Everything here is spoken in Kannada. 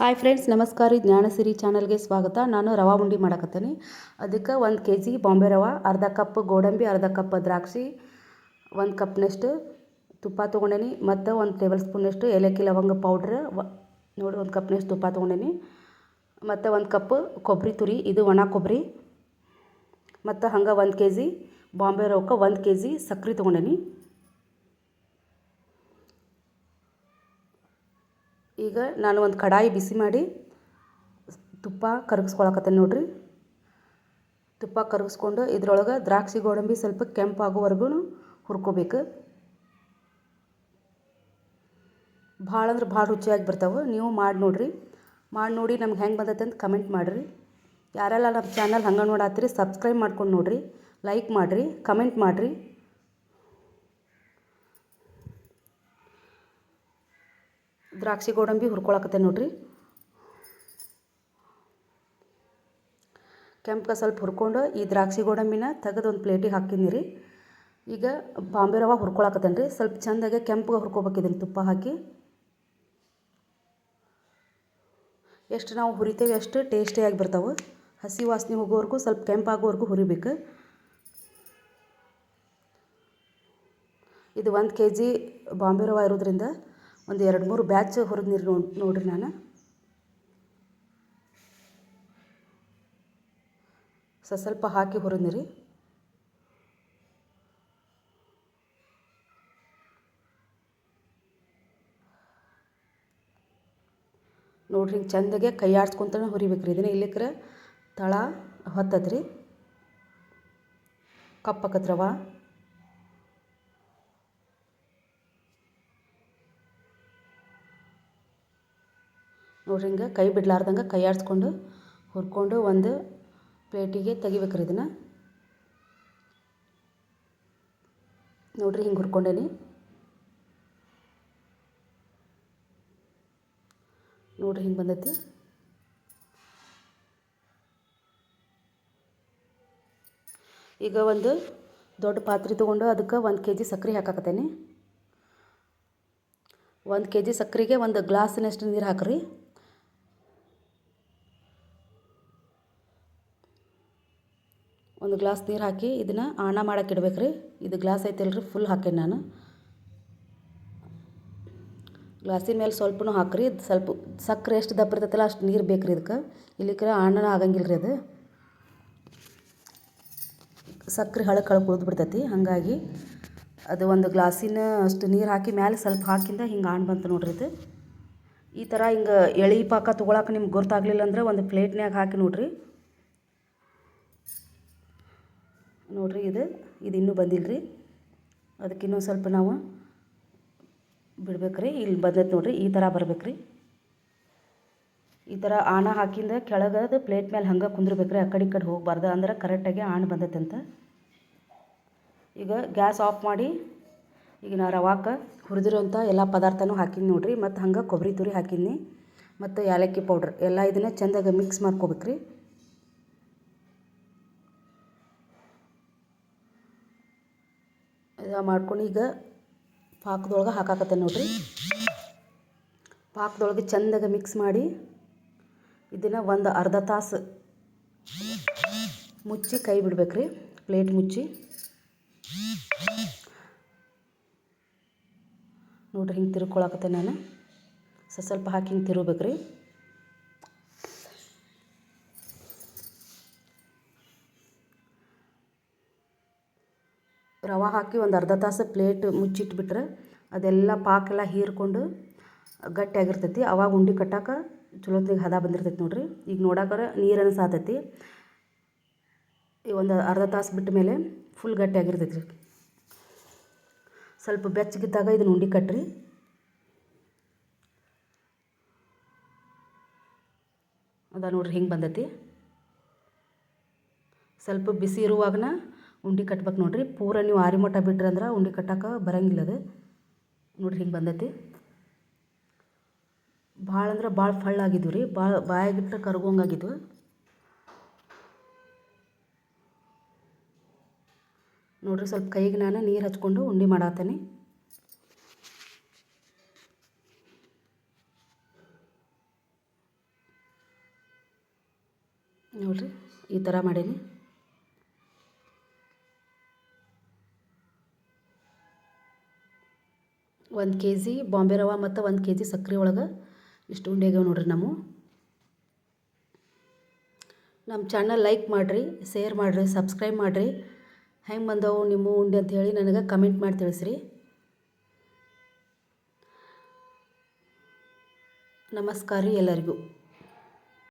ಹಾಯ್ ಫ್ರೆಂಡ್ಸ್ ನಮಸ್ಕಾರ. ಜ್ಞಾನಸಿರಿ ಚಾನಲ್ಗೆ ಸ್ವಾಗತ. ನಾನು ರವಾ ಉಂಡಿ ಮಾಡಕತ್ತೀನಿ. ಅದಕ್ಕೆ ಒಂದು ಕೆ ಜಿ ಬಾಂಬೆ ರವೆ, ಅರ್ಧ ಕಪ್ ಗೋಡಂಬಿ, ಅರ್ಧ ಕಪ್ ದ್ರಾಕ್ಷಿ, ಒಂದು ಕಪ್ನಷ್ಟು ತುಪ್ಪ ತೊಗೊಂಡೇನಿ, ಮತ್ತು ಒಂದು ಟೇಬಲ್ ಸ್ಪೂನಷ್ಟು ಏಲಕ್ಕಿ ಲವಂಗ ಪೌಡ್ರ್ ನೋಡಿ ಒಂದು ಕಪ್ನಷ್ಟು ತುಪ್ಪ ತೊಗೊಂಡೇನಿ, ಮತ್ತು ಒಂದು ಕಪ್ ಕೊಬ್ಬರಿ ತುರಿ, ಇದು ಒಣ ಕೊಬ್ಬರಿ ಮತ್ತು ಹಂಗೆ ಒಂದು ಕೆ ಜಿ ಬಾಂಬೆ ರವಕ್ಕೆ ಒಂದು ಕೆ ಜಿ ಸಕ್ರೆ ತೊಗೊಂಡೇನಿ. ಈಗ ನಾನು ಒಂದು ಕಡಾಯಿ ಬಿಸಿ ಮಾಡಿ ತುಪ್ಪ ಕರಗಿಸ್ಕೊಳಕತ್ತೇನೆ ನೋಡ್ರಿ. ತುಪ್ಪ ಕರಗಿಸ್ಕೊಂಡು ಇದ್ರೊಳಗೆ ದ್ರಾಕ್ಷಿ ಗೋಡಂಬಿ ಸ್ವಲ್ಪ ಕೆಂಪಾಗೋವರೆಗೂ ಹುರ್ಕೋಬೇಕು. ಭಾಳ ಅಂದ್ರೆ ಭಾಳ ರುಚಿಯಾಗಿ ಬರ್ತಾವೆ. ನೀವು ಮಾಡಿ ನೋಡಿರಿ. ಮಾಡಿ ನೋಡಿ ನಮ್ಗೆ ಹೆಂಗೆ ಬಂದೈತೆ ಅಂತ ಕಮೆಂಟ್ ಮಾಡಿರಿ. ಯಾರೆಲ್ಲ ನಮ್ಮ ಚಾನಲ್ ಹಂಗೆ ನೋಡತ್ತೀರಿ ಸಬ್ಸ್ಕ್ರೈಬ್ ಮಾಡ್ಕೊಂಡು ನೋಡಿರಿ. ಲೈಕ್ ಮಾಡಿರಿ ಕಮೆಂಟ್ ಮಾಡಿರಿ. ದ್ರಾಕ್ಷಿ ಗೋಡಂಬಿ ಹುರ್ಕೊಳಕತ್ತೆ ನೋಡ್ರಿ. ಕೆಂಪಗೆ ಸ್ವಲ್ಪ ಹುರ್ಕೊಂಡು ಈ ದ್ರಾಕ್ಷಿ ಗೋಡಂಬಿನ ತೆಗೆದು ಒಂದು ಪ್ಲೇಟಿಗೆ ಹಾಕಿದ್ದೀನಿ ರೀ ಈಗ ಬಾಂಬೆ ರವ ಹುರ್ಕೊಳಕತ್ತೇನೆ ರೀ. ಸ್ವಲ್ಪ ಚೆಂದಾಗೆ ಕೆಂಪಗೆ ಹುರ್ಕೋಬೇಕು ಇದನ್ನು ತುಪ್ಪ ಹಾಕಿ. ಎಷ್ಟು ನಾವು ಹುರಿತೇವೆ ಅಷ್ಟು ಟೇಸ್ಟಿಯಾಗಿ ಬರ್ತಾವೆ. ಹಸಿ ವಾಸನೆ ಹೋಗೋವರೆಗೂ ಸ್ವಲ್ಪ ಕೆಂಪಾಗೋವರೆಗೂ ಹುರಿಬೇಕು. ಇದು ಒಂದು ಕೆ ಜಿ ಬಾಂಬೆ ರವ ಇರೋದ್ರಿಂದ ಒಂದು ಎರಡು ಮೂರು ಬ್ಯಾಚ್ ಹೊರಗೆ ನೀರು ನೋಡಿ, ನೋಡಿರಿ ನಾನು. ಸ್ವಲ್ಪ ಹಾಕಿ ಹುರಿದು ನೀರಿ. ನೋಡ್ರಿ ಹಿಂಗೆ ಚಂದಾಗೆ ಕೈ ಆಡ್ಸ್ಕೊತಾನೆ ಹುರಿಬೇಕು ರೀ ಇದನ್ನ ಇಲ್ಲಿಕ್ರೆ ತಳ ಹೊತ್ತದ್ರಿ. ಕಪ್ಪಕತ್ ನೋಡ್ರಿ ಹಿಂಗೆ ಕೈ ಬಿಡ್ಲಾರ್ದಂಗೆ ಕೈ ಆಡಿಸ್ಕೊಂಡು ಹುರ್ಕೊಂಡು ಒಂದು ಪ್ಲೇಟಿಗೆ ತೆಗಿಬೇಕ್ರಿ ಇದನ್ನು. ನೋಡ್ರಿ ಹಿಂಗೆ ಹುರ್ಕೊಂಡೇನಿ. ನೋಡ್ರಿ ಹಿಂಗೆ ಬಂದೈತಿ. ಈಗ ಒಂದು ದೊಡ್ಡ ಪಾತ್ರೆ ತೊಗೊಂಡು ಅದಕ್ಕೆ ಒಂದು ಕೆ ಜಿ ಸಕ್ಕರೆ ಹಾಕಾಕತ್ತೇನೆ. ಒಂದು ಕೆ ಜಿ ಸಕ್ಕರೆಗೆ ಒಂದು ಗ್ಲಾಸಿನಷ್ಟು ನೀರು ಹಾಕ್ರಿ. ಒಂದು ಗ್ಲಾಸ್ ನೀರು ಹಾಕಿ ಇದನ್ನು ಆಣ ಮಾಡಕ್ಕೆ ಇಡ್ಬೇಕು ರೀ ಇದು ಗ್ಲಾಸ್ ಐತಲ್ರಿ ಫುಲ್ ಹಾಕೇನಿ ನಾನು. ಗ್ಲಾಸಿನ ಮೇಲೆ ಸ್ವಲ್ಪನೂ ಹಾಕ್ರಿ. ಸ್ವಲ್ಪ ಸಕ್ಕರೆ ಎಷ್ಟು ದಪ್ಪ ಇರ್ತೈತಲ್ಲ ಅಷ್ಟು ನೀರು ಬೇಕು ರೀ ಇದಕ್ಕೆ ಇಲ್ಲಿಕ್ರೆ ಆಣನ ಆಗಂಗಿಲ್ಲ ರೀ ಅದು. ಸಕ್ಕರೆ ಹಳಕ್ಕೆ ಹಳಕ್ಕೆ ಉಳಿದು ಬಿಡ್ತೈತಿ. ಹಾಗಾಗಿ ಅದು ಒಂದು ಗ್ಲಾಸಿನ ಅಷ್ಟು ನೀರು ಹಾಕಿ ಮೇಲೆ ಸ್ವಲ್ಪ ಹಾಕಿಂದ ಹಿಂಗೆ ಆಣ್ ಬಂತು ನೋಡ್ರಿ ಇದು. ಈ ಥರ ಹಿಂಗೆ ಎಳೆ ಪಾಕ ತೊಗೊಳಕ್ಕೆ ನಿಮ್ಗೆ ಗೊತ್ತಾಗಲಿಲ್ಲ ಅಂದ್ರೆ ಒಂದು ಪ್ಲೇಟ್ನ್ಯಾಗ ಹಾಕಿ ನೋಡ್ರಿ. ನೋಡ್ರಿ ಇದು ಇದು ಇನ್ನೂ ಬಂದಿಲ್ಲ ರೀ ಅದಕ್ಕೆ ಇನ್ನೊಂದು ಸ್ವಲ್ಪ ನಾವು ಬಿಡ್ಬೇಕು ರೀ ಇಲ್ಲಿ ಬಂದೈತೆ ನೋಡಿರಿ, ಈ ಥರ ಬರ್ಬೇಕು ರೀ ಈ ಥರ ಆಣ ಹಾಕಿಂದ ಕೆಳಗದು ಪ್ಲೇಟ್ ಮೇಲೆ ಹಂಗೆ ಕುಂದಿರ್ಬೇಕು ರೀ ಆ ಕಡೆ ಈ ಕಡೆ ಹೋಗಬಾರ್ದು. ಅಂದ್ರೆ ಕರೆಕ್ಟಾಗಿ ಆಣ ಬಂದೈತೆ ಈಗ ಗ್ಯಾಸ್ ಆಫ್ ಮಾಡಿ, ಈಗ ನಾ ರವಾಕ್ಕೆ ಹುರಿದಿರುವಂಥ ಎಲ್ಲ ಪದಾರ್ಥನೂ ಹಾಕಿನಿ ನೋಡಿರಿ. ಮತ್ತು ಹಂಗೆ ಕೊಬ್ಬರಿ ತುರಿ ಹಾಕಿನಿ. ಮತ್ತು ಏಲಕ್ಕಿ ಪೌಡ್ರ್ ಎಲ್ಲ ಇದನ್ನ ಚೆಂದಾಗಿ ಮಿಕ್ಸ್ ಮಾಡ್ಕೋಬೇಕು ರೀ ಇದು ಮಾಡ್ಕೊಂಡು ಈಗ ಪಾಕದೊಳಗೆ ಹಾಕಾಕತ್ತೆ ನೋಡಿರಿ. ಪಾಕದೊಳಗೆ ಚೆಂದಾಗಿ ಮಿಕ್ಸ್ ಮಾಡಿ ಇದನ್ನು ಒಂದು ಅರ್ಧ ತಾಸು ಮುಚ್ಚಿ ಕೈ ಬಿಡ್ಬೇಕು ರೀ ಪ್ಲೇಟ್ ಮುಚ್ಚಿ. ನೋಡ್ರಿ ಹಿಂಗೆ ತಿರ್ಕೊಳಕತ್ತೆ ನಾನು. ಸ ಸ್ವಲ್ಪ ಹಾಕಿ ಹಿಂಗೆ ತಿರುಬೇಕು ರವೆ ಹಾಕಿ ಒಂದು ಅರ್ಧ ತಾಸು ಪ್ಲೇಟ್ ಮುಚ್ಚಿಟ್ಬಿಟ್ರೆ ಅದೆಲ್ಲ ಪಾಕೆಲ್ಲ ಹೀರ್ಕೊಂಡು ಗಟ್ಟಿಯಾಗಿರ್ತೈತಿ. ಅವಾಗ ಉಂಡೆ ಕಟ್ಟಕ್ಕೆ ಚಲೋತ್ನಾಗ ಹದ ಬಂದಿರ್ತೈತಿ ನೋಡ್ರಿ. ಈಗ ನೋಡಾಕರ ನೀರು ಅನ್ಸಾತೈತಿ ಈ ಒಂದು ಅರ್ಧ ತಾಸು ಬಿಟ್ಟ ಮೇಲೆ ಫುಲ್ ಗಟ್ಟಿಯಾಗಿರ್ತೈತಿ ರೀ ಸ್ವಲ್ಪ ಬೆಚ್ಚಗಿದ್ದಾಗ ಇದನ್ನ ಉಂಡೆ ಕಟ್ಟ್ರಿ ಅದ ನೋಡ್ರಿ ಹಿಂಗೆ ಬಂದೈತಿ. ಸ್ವಲ್ಪ ಬಿಸಿ ಇರುವಾಗನ ಉಂಡೆ ಕಟ್ಬೇಕು ನೋಡಿರಿ. ಪೂರ ನೀವು ಆರಿ ಮಟ್ಟ ಬಿಟ್ರಿ ಅಂದ್ರೆ ಉಂಡೆ ಕಟ್ಟಕ್ಕೆ ಬರಂಗಿಲ್ಲ ಅದು. ನೋಡ್ರಿ ಹಿಂಗೆ ಬಂದೈತಿ. ಭಾಳ ಅಂದ್ರೆ ಭಾಳ ಫಳ್ಳಾಗಿದ್ವು ರೀ. ಭಾಳ ಬಾಯಾಗಿಟ್ರೆ ಕರ್ಗೋಂಗಾಗಿದ್ವು ನೋಡ್ರಿ ಸ್ವಲ್ಪ ಕೈಗೆ ನಾನು ನೀರು ಹಚ್ಕೊಂಡು ಉಂಡೆ ಮಾಡತ್ತೀನಿ ನೋಡಿರಿ, ಈ ಥರ ಮಾಡೀನಿ. ಒಂದು ಕೆ ಜಿ ಬಾಂಬೆ ರವ ಮತ್ತು ಒಂದು ಕೆ ಜಿ ಸಕ್ಕರೆ ಒಳಗೆ ಇಷ್ಟು ಉಂಡೆ ಆಗ್ಯಾವ ನೋಡ್ರಿ ನಾವು ನಮ್ಮ ಚಾನಲ್ ಲೈಕ್ ಮಾಡಿರಿ ಶೇರ್ ಮಾಡಿರಿ ಸಬ್ಸ್ಕ್ರೈಬ್ ಮಾಡಿರಿ. ಹೆಂಗೆ ಬಂದವು ನಿಮ್ಮ ಉಂಡೆ ಅಂತ ಹೇಳಿ ನನಗೆ ಕಮೆಂಟ್ ಮಾಡಿ ತಿಳಿಸ್ರಿ. ನಮಸ್ಕಾರ ರೀ ಎಲ್ಲರಿಗೂ.